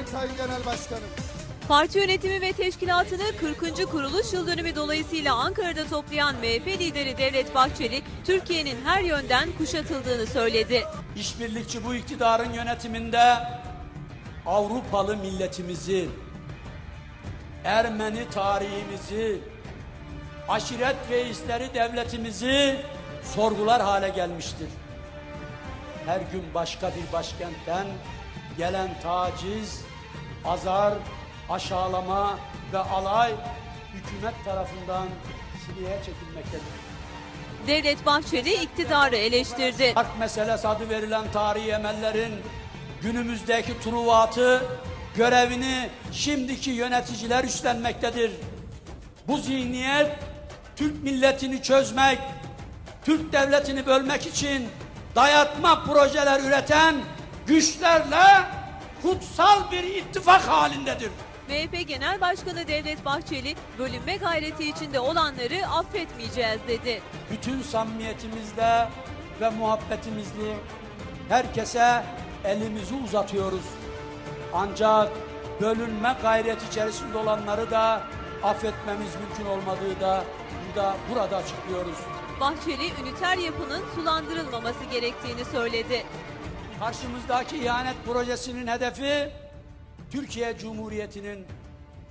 ederim Sayın Genel Başkanım. Parti yönetimi ve teşkilatını 40. kuruluş yıl dönümü dolayısıyla Ankara'da toplayan MHP lideri Devlet Bahçeli, Türkiye'nin her yönden kuşatıldığını söyledi. İşbirlikçi bu iktidarın yönetiminde Avrupalı milletimizi, Ermeni tarihimizi, aşiret reisleri devletimizi sorgular hale gelmiştir. Her gün başka bir başkentten gelen taciz, azar, aşağılama ve alay hükümet tarafından siliye çekilmektedir. Devlet Bahçeli iktidarı eleştirdi. Hak meselesi adı verilen tarihi emellerin günümüzdeki turuvatı görevini şimdiki yöneticiler üstlenmektedir. Bu zihniyet Türk milletini çözmek, Türk devletini bölmek için dayatma projeler üreten güçlerle kutsal bir ittifak halindedir. MHP Genel Başkanı Devlet Bahçeli, bölünme gayreti içinde olanları affetmeyeceğiz dedi. bütün samimiyetimizle ve muhabbetimizle herkese elimizi uzatıyoruz. Ancak bölünme gayreti içerisinde olanları da affetmemiz mümkün olmadığı da burada, burada açıklıyoruz. Bahçeli, üniter yapının sulandırılmaması gerektiğini söyledi. Karşımızdaki ihanet projesinin hedefi Türkiye Cumhuriyeti'nin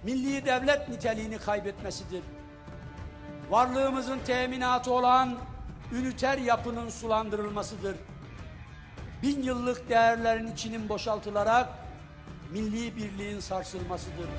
milli devlet niteliğini kaybetmesidir. Varlığımızın teminatı olan üniter yapının sulandırılmasıdır. Bin yıllık değerlerin içinin boşaltılarak milli birliğin sarsılmasıdır.